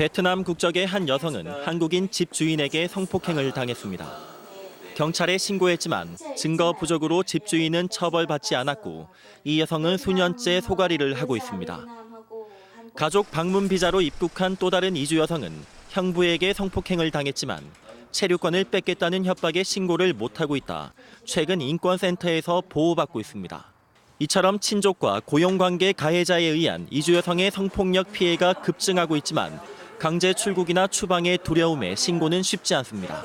베트남 국적의 한 여성은 한국인 집 주인에게 성폭행을 당했습니다. 경찰에 신고했지만 증거 부족으로 집주인은 처벌받지 않았고 이 여성은 수년째 소가리를 하고 있습니다. 가족 방문 비자로 입국한 또 다른 이주 여성은 형부에게 성폭행을 당했지만 체류권을 뺏겠다는 협박에 신고를 못하고 있다. 최근 인권센터에서 보호받고 있습니다. 이처럼 친족과 고용관계 가해자에 의한 이주 여성의 성폭력 피해가 급증하고 있지만 강제 출국이나 추방의 두려움에 신고는 쉽지 않습니다.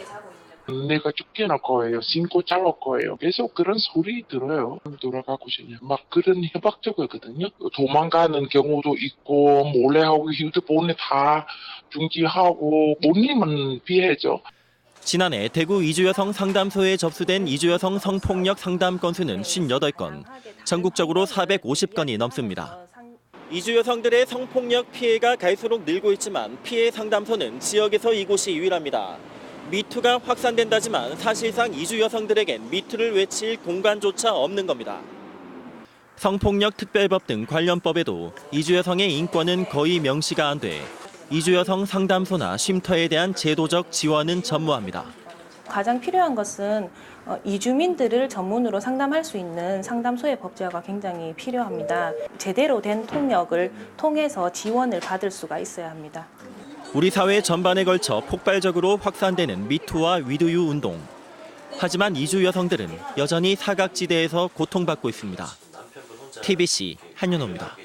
내가 쫓겨날 거예요. 신고 잘릴 거예요. 계속 그런 소리 들어요. 돌아가고 싶냐. 막 그런 협박적이거든요. 도망가는 경우도 있고 몰래 하고 휴대폰에 다 중지하고 본인은 피해죠. 지난해 대구 이주 여성 상담소에 접수된 이주 여성 성폭력 상담 건수는 58건, 전국적으로 450건이 넘습니다. 이주 여성들의 성폭력 피해가 갈수록 늘고 있지만 피해 상담소는 지역에서 이곳이 유일합니다. 미투가 확산된다지만 사실상 이주 여성들에겐 미투를 외칠 공간조차 없는 겁니다. 성폭력 특별법 등 관련 법에도 이주 여성의 인권은 거의 명시가 안 돼 이주 여성 상담소나 쉼터에 대한 제도적 지원은 전무합니다. 가장 필요한 것은 어, 이주민들을 전문으로 상담할 수 있는 상담소의 법제화가 굉장히 필요합니다. 제대로 된 통역을 통해서 지원을 받을 수가 있어야 합니다. 우리 사회 전반에 걸쳐 폭발적으로 확산되는 미투와 위드유 운동. 하지만 이주 여성들은 여전히 사각지대에서 고통받고 있습니다. TBC 한윤호입니다.